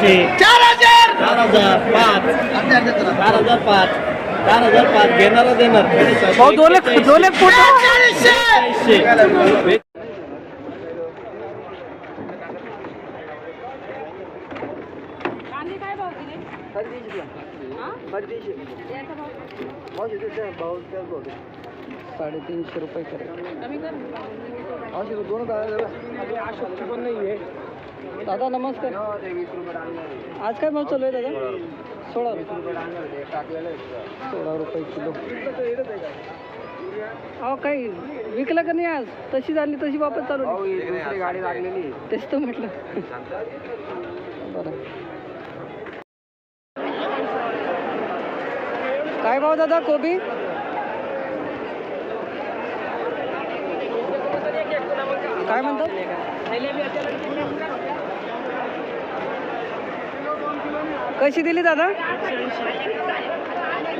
चार हजार! चार हजार पाच. चार हजार पाच. चार हजार पाच. घेणारा देणार. भाऊ दोन लाख दोन लाख चाळीसशे कांदे काय भाव दिले? हा? याचा भाव साडेतीनशे रुपये करेल. कमी कर. दादा नमस्कार. आज काय भाव चालू आहे दादा? सोळा सोळा रुपये किलो. अहो काही विकलं का नाही आज? तशी झाली तशी वापस चालू गाडी लागलेली तेच तर म्हटलं. बरं. काय भाव दादा कोबी? काय म्हणतात कशी दिली दादा?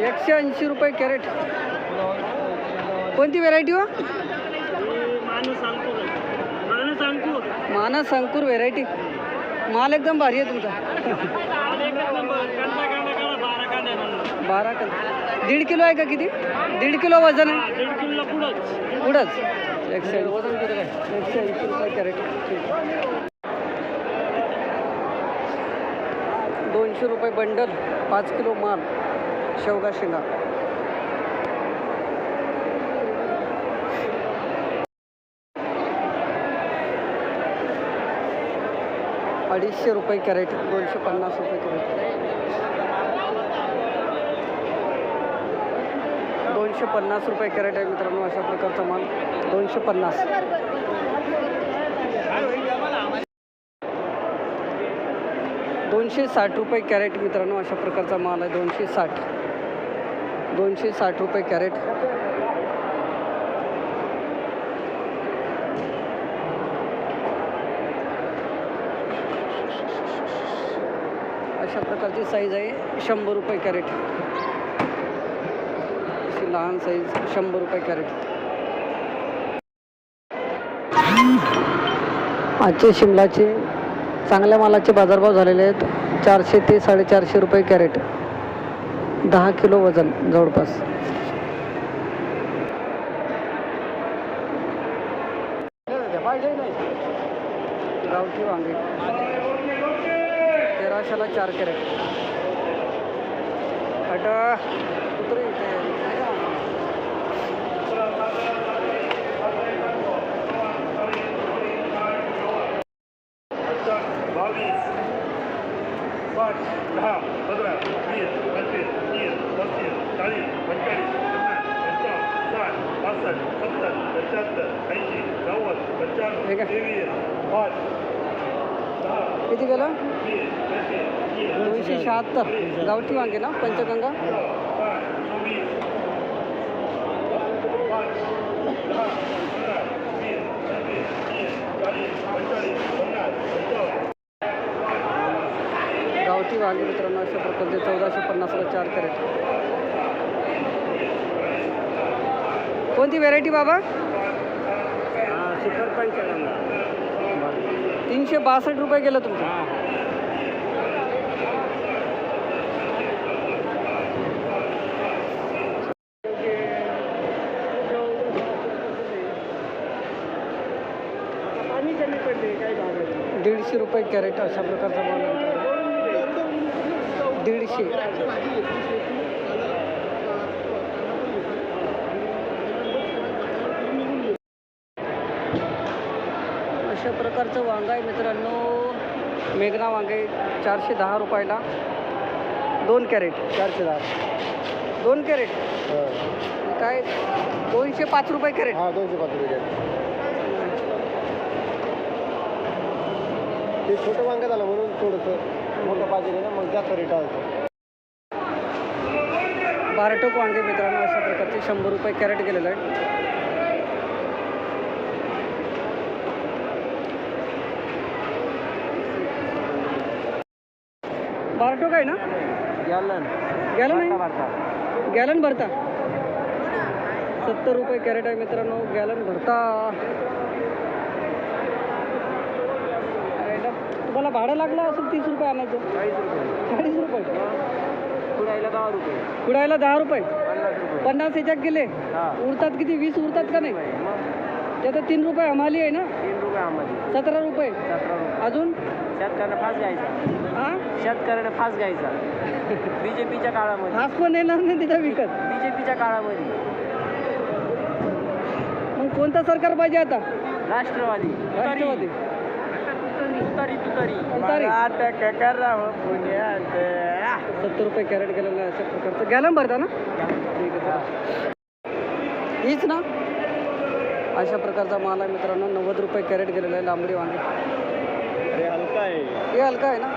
एकशे ऐंशी रुपये कॅरेट. कोणती व्हेरायटी हो? मानस अंकुर व्हेरायटी माल एकदम भारी आहे तुमचा. बारा कल. दीड किलो आहे का किती? दीड किलो वजन आहे? पुढंच. एकशे वजन किती एकशे ऐंशी रुपये कॅरेट. दोनशे रुपये बंडल पाच किलो माल शेवगा शेंगा. अडीचशे रुपये कॅरेट दोनशे पन्नास रुपये कॅरेट. दोनशे पन्नास रुपये कॅरेट आहे मित्रांनो अशा प्रकारचा माल दोनशे पन्नास. दोनशे साठ रुपये कॅरेट मित्रांनो अशा प्रकारचा माल आहे. दोनशे साठ. दोनशे साठ रुपये कॅरेट. अशा प्रकारची साईज आहे. शंभर रुपये कॅरेट. अशी लहान साईज शंभर रुपये कॅरेट. आजचे शिमलाचे चांगल्या मालाचे बाजारभाव झालेले आहेत. चारशे ते साडेचारशे रुपये कॅरेट. दहा किलो वजन जवळपास. गावठी वांगे. तेराशेला चार कॅरेट. आता उतरे इथे. बावीस पाच दहा पंधरा वीस पंचवीस तीस पस्तीस चाळीस पंचेचाळीस पन्नास पंचावन्न साठ पासष्ट सत्तर पंच्याहत्तर ऐंशी नव्वद हे काय? पंच्याण्णव तेवीस पाच दहा किती गेलं वीस पंचवीस तीस दोनशे शहात्तर गावठी वांगे ना? पंचगंगा? गावठी वांगे मित्रांनो अशा प्रकारचे चौदाशे पन्नासला चार कॅरेट. कोणती व्हेरायटी बाबा? तीनशे बासष्ट रुपये गेलं तुमचं दीडशे रुपये कॅरेट अशा प्रकारचा माल आहे. दीडशे. अशा प्रकारचं वांगा आहे मित्रांनो. मेघना वांगे चारशे दहा रुपयाला. दोन कॅरेट. चारशे दहा. दोन कॅरेट? काय? दोनशे पाच रुपये कॅरेट. हा दोनशे पाच रुपये ते छोटं वांग झालं म्हणून थोडंसं मोठं पाहिजे ना मग जास्त रेट आहे बारटोक वांगे मित्रांनो अशा प्रकारचे शंभर रुपये कॅरेट गेलेलं आहे. बारटोक आहे ना? गॅलन. गॅलन आहे? गॅलन भरता? सत्तर रुपये कॅरेट आहे मित्रांनो गॅलन भरता अरे ना, तुम्हाला भाडं लागलं असेल तीस रुपये आणायचं. चाळीस रुपये. कुडायला दहा रुपये. कुडायला दहा रुपये. पन्नास ह्याच्यात गेले. हा. उरतात किती? वीस उरतात का नाही? त्यात तीन रुपये हमाली आहे ना? तीन रुपये आम्हाला सतरा रुपये. अजून? शेतकऱ्यानं फास घ्यायचा. हा शेतकऱ्यानं फास घ्यायचा. बीजेपीच्या काळामध्ये. हाच पण येणार नाही तिथं विकत. बीजेपीच्या काळामध्ये. मग कोणतं सरकार पाहिजे आता? राष्ट्रवादी. राष्ट्रवादी. तुतारी तुतारी तुतारी. करावं पुण्यात सत्तर रुपये कॅरेट गेलेलं आहे अशा प्रकारचं गॅलन भरता ना ठीक आहे चला. हीच ना? अशा प्रकारचा माल आहे मित्रांनो. नव्वद रुपये कॅरेट गेलेला आहे लांबडी वांगे. अरे हलका आहे. ये हल्का है ना?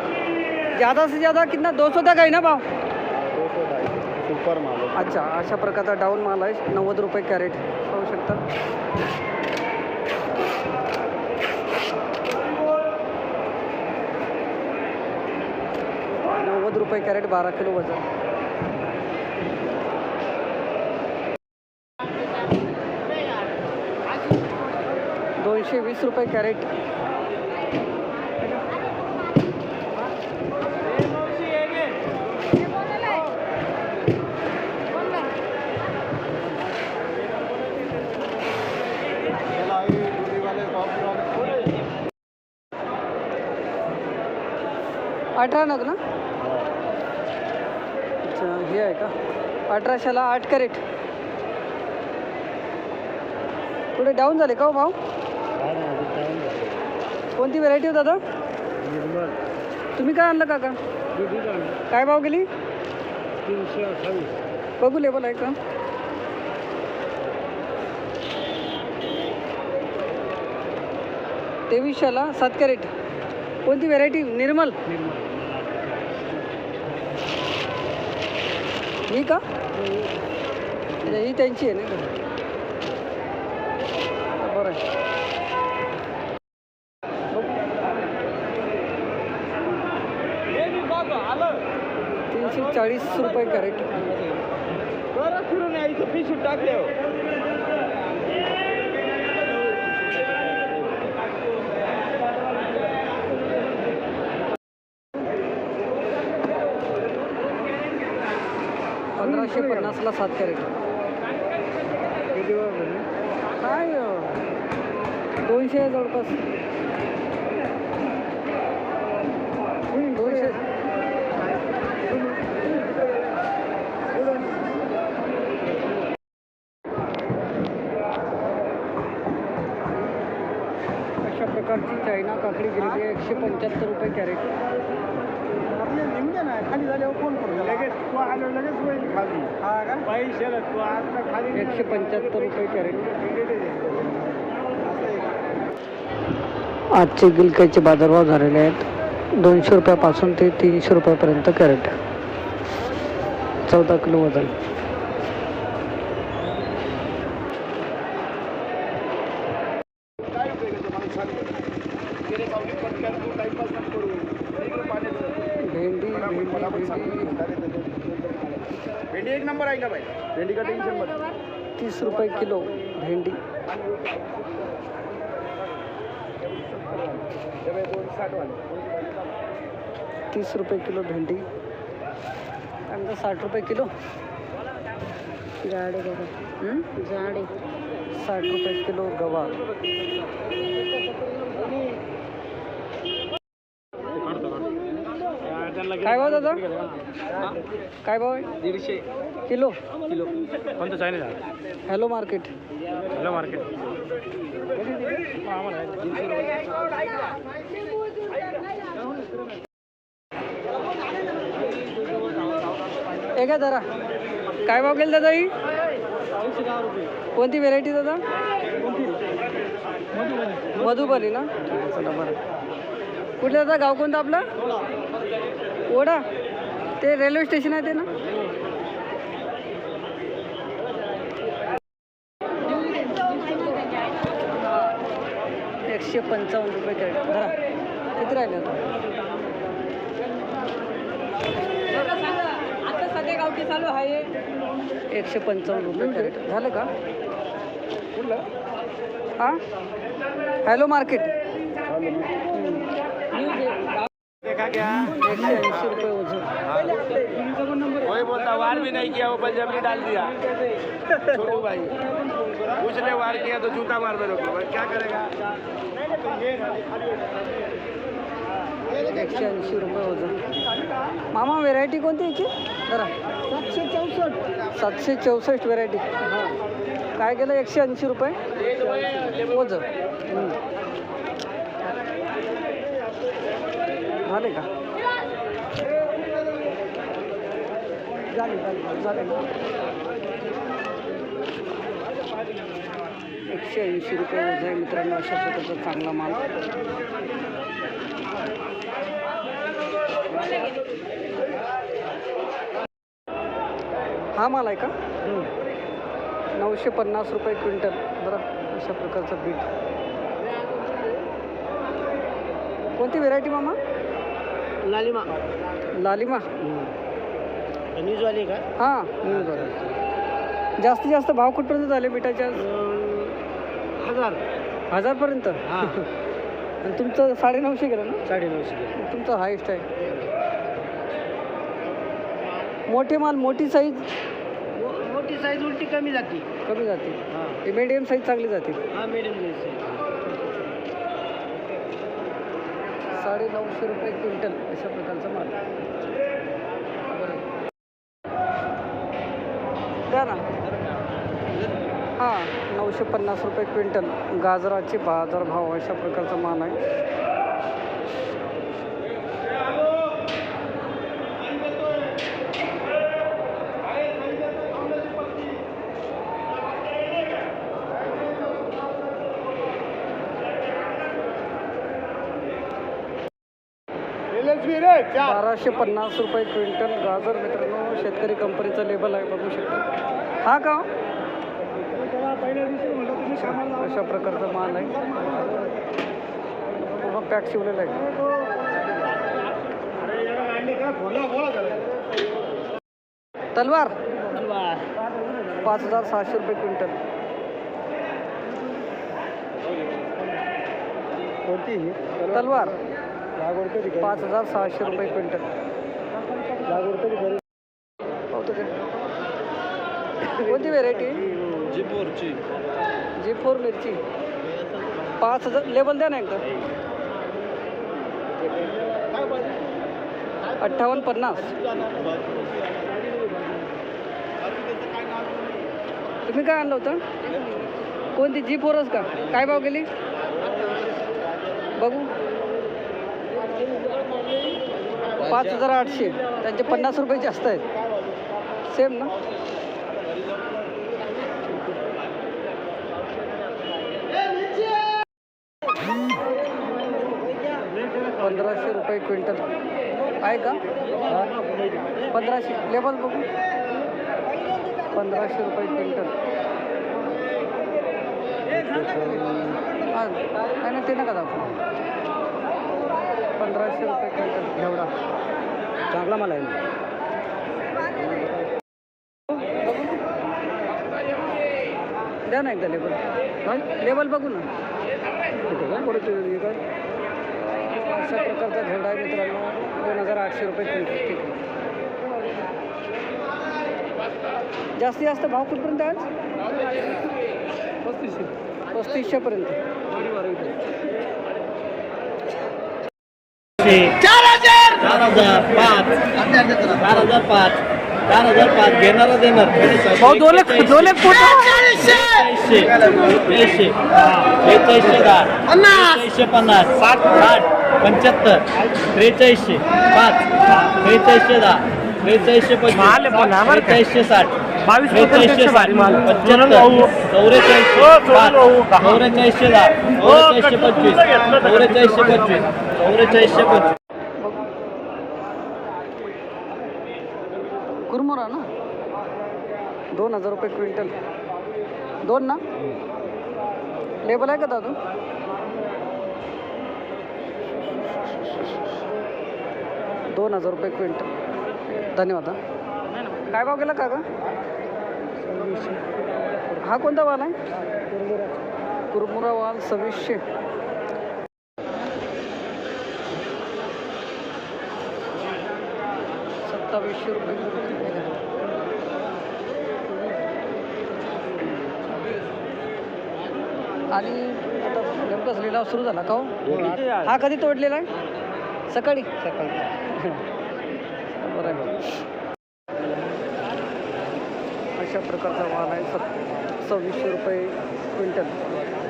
ज़्यादा से ज़्यादा कितना? दो सौ तक है ना भाव? दो सौ ढाई सुपर माल आहे. अच्छा अशा प्रकारचा डाऊन माल आहे. नव्वद रुपये कॅरेट. पाहू शकता. नव्वद रुपये कॅरेट बारा किलो वजन. दोनशे वीस रुपये कॅरेट. अठरा नग ना अच्छा हे आहे का अठराशेला आठ कॅरेट. थोडे डाऊन झाले का हो भाव कोणती व्हरायटी होता दादा? तुम्ही काय आणलं काका? काय भाव गेली? बघू लेबल आहे का? तेवीसशेला सात कॅरेट. कोणती व्हेरायटी निर्मल? ही का? ही त्यांची आहे ना. बरं तीनशे चाळीस रुपये कॅरेट. फिरून यायचं पिशू टाकले पंधराशे पन्नासला सात कॅरेट. काय हो? दोनशे आहे जवळपास. दोनशे. अशा प्रकारची चायना काकडी गेलेली आहे. एकशे पंच्याहत्तर रुपये कॅरेट. आपले निमगे ना खाली झाल्यावर कोण करू लगेच तू आलो लगेच होईल खाली. हा का? पैसे तू आता खाली एकशे पंच्याहत्तर रुपये कॅरेट आजचे गिलक्याचे बाजारभाव झालेले आहेत. दोनशे रुपयापासून ते तीनशे रुपयापर्यंत कॅरेट. चौदा किलो वजन काय उपयोगाचं मला सांग गेले सावलीत पटकन तू टाइमपास नको करू इकडे पाण्याचं भेंडी भेंडी फटाफट सांग. भेंडी एक नंबर आहे का बाई? भेंडी का टेन्शनमध्ये? तीस रुपये किलो भेंडी. तीस रुपये किलो भेंडी. त्यानंतर साठ रुपये किलो. जाडे बघा? जाडे. साठ रुपये किलो गवार. काय भाव दादा? काय भाव आहे? दीडशे. किलो? किलो. कोणतं Chinese hello market. Hello market. हे काय जरा. काय भाव गेल दादा ही? कोणती व्हेरायटी दादा? मधुबनी ना? चला बरं कुठे दादा गाव कोणतं आपलं? ओढा. ते रेल्वे स्टेशन आहे ते ना? एकशे पंचावन्न रुपये कॅरेट. धरा. किती राहिले आता? सध्या चालू आहे एकशे पंचावन्न रुपये कॅरेट. झालं का? हां? Hello market. क्या? एकशे ऐंशी रुपये वजन वही बोलता वार भी नहीं किया वो बलजबरी डाल दिया। छोटू भाई उसने वार किया तो जूता मार में रोको भाई क्या करेगा? एकशे ऐंशी रुपये वजन मामा व्हेरायटी कोणती याची जरा. सातशे चौसष्ट सातशे चौसष्ट व्हेरायटी काय केलं? एकशे ऐंशी रुपये? वजन झाले का? झाले झाले एकशे ऐंशी रुपये वजन आहे मित्रांनो अशा प्रकारचा चांगला माल. हा माल आहे का? नऊशे पन्नास रुपये क्विंटल. बरं अशा प्रकारचं बीट. कोणती व्हेरायटी मामा? लालिमा. लालिमा? न्यूजवाली का? हां न्यूज जास्तीत जास्त भाव कुठपर्यंत झाले बिटाच्या हजार. हजारपर्यंत? आणि तुमचं साडेनऊशे गेलं ना? साडेनऊशे तुमचं हायस्ट आहे. मोठे माल मोठी साईज मोठी साईज उलटी कमी जाते. कमी जाते. हां. मीडियम साईज चांगली जाते. हा मिडियम साडे नऊशे रुपये क्विंटल अशा प्रकारचा माल. बरं. द्या ना. हां नऊशे पन्नास रुपये क्विंटल. गाजराचे बाजारभाव अशा प्रकारचा माल आहे. बाराशे पन्नास रुपये क्विंटल गाजर मित्रांनो शेतकरी कंपनीचं लेबल आहे बघू शकता हा का हो? अशा प्रकारचा माल आहे पूर्ण पॅक शिवलेला आहे अंडे का बोला बोला जरा. तलवार पाच हजार सहाशे रुपये क्विंटल कोणती? तलवार लागवड कधी करू? पाच हजार सहाशे रुपये क्विंटल. लागवड कधी करू? पाहतो का. कोणती व्हेरायटी जिपूरची जी फोर मिरची. पाच हजार लेबल द्या ना एकदा. अठ्ठावन्न पन्नास. तुम्ही काय आणलं होतं? कोणती? जी फोरच का? काय भाव गेली बघू पाच हजार आठशे. त्यांचे पन्नास रुपये जास्त आहेत. सेम ना? पंधराशे रुपये क्विंटल. आहे का? पंधराशे. लेबल बघू. पंधराशे रुपये क्विंटल. हां नाही ना ते नका दाखवू. पंधराशे रुपये क्विंटल. एवढा. चांगला मला आहे द्या ना एकदा लेबल लेबल बघू ना. अशा प्रकारचा झेंडा आहे मित्रांनो. दोन हजार आठशे रुपये क्विंटल. ठीक आहे. जास्तीत जास्त भाव कुठपर्यंत आहे आज? पस्तीसशे. पस्तीसशेपर्यंत चार हजार चार हजार पाच. चार हजार पाच. चार हजार पाच घेणारा देणार. दोन लाख दोन लाख बेचाळीसशे. बेचाळीसशे. बेचाळीसशे दहा. बेचाळीसशे पन्नास. साठ साठ पंच्याहत्तर. त्रेचाळीसशे. पाच. त्रेचाळीसशे दहा. त्रेचाळीसशे पंचवीस त्रेचाळीसशे साठ. त्रेचाळीसशे साठ. पंच्याहत्तर. चौवेचाळीसशे चौवेचाळीसशे दहा. चौवेचाळीसशे पंचवीस चौवेचाळीसशे पंचवीस चौवेचाळीसशे ना? दोन हजार रुपये क्विंटल. दोन ना? लेबल आहे का दादू? दोन हजार रुपये क्विंटल. धन्यवाद हा. काय भाव गेला का ग हा कोणता वाल आहे? कुरमुरा वाल सव्वीसशे. सत्तावीसशे रुपये. आणि आता नेमकाच लिलाव सुरू झाला का हो? हा कधी तोडलेला आहे? सकाळी. सकाळी बरं आहे अशा प्रकारचा माल आहे. सत सव्वीसशे रुपये क्विंटल.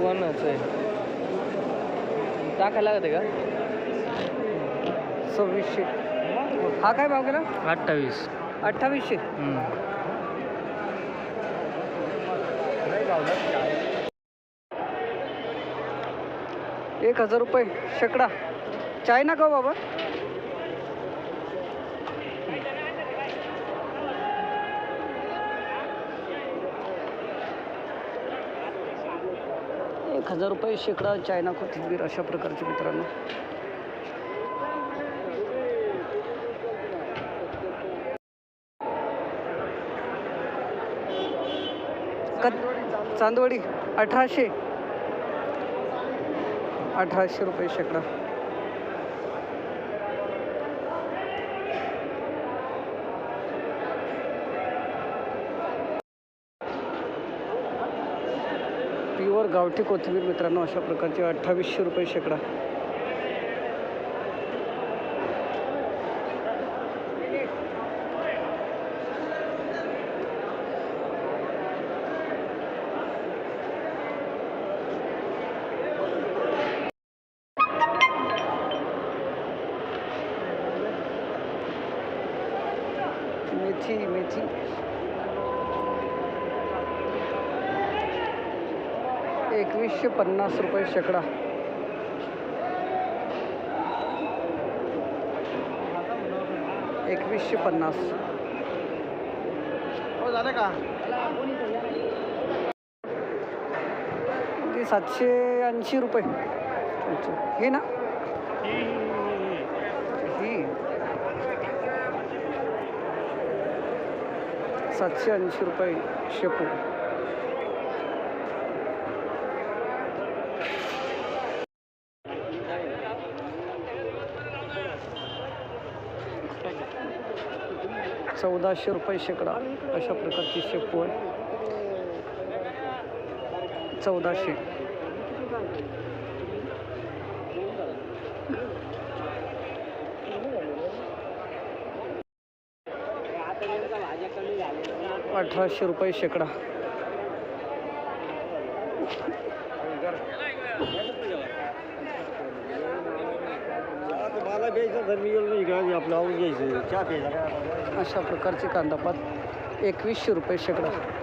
वनच आहे. टाकायला लागते का? सव्वीसशे. हा काय भाव गेला? अठ्ठावीस. अठ्ठावीसशे. एक हजार रुपये. शेकडा. चायना का बाबा. एक हजार रुपये शेकडा चायना कोथिंबीर अशा प्रकारचे मित्रांनो. चांदवडी अठराशे. अठराशे रुपये शेकडा. प्युअर गावठी कोथिंबीर मित्रांनो अशा प्रकारची अठ्ठावीसशे रुपये शेकडा. एकवीसशे पन्नास रुपये शेकडा. एकवीसशे पन्नास. हो झालं का? ते सातशे ऐंशी रुपये. अच्छा. हे ना? ही. सातशे ऐंशी रुपये शेपू. चौदाशे रुपये शेकडा अशा प्रकारची शेपू आहे. चौदाशे. अठराशे रुपये शेकडा. मला घ्यायचं मी गेलो नाही आपलं आवडून घ्यायचं चहा प्यायचा काय? अशा प्रकारचे कांदापात एकवीसशे रुपये शेकडा.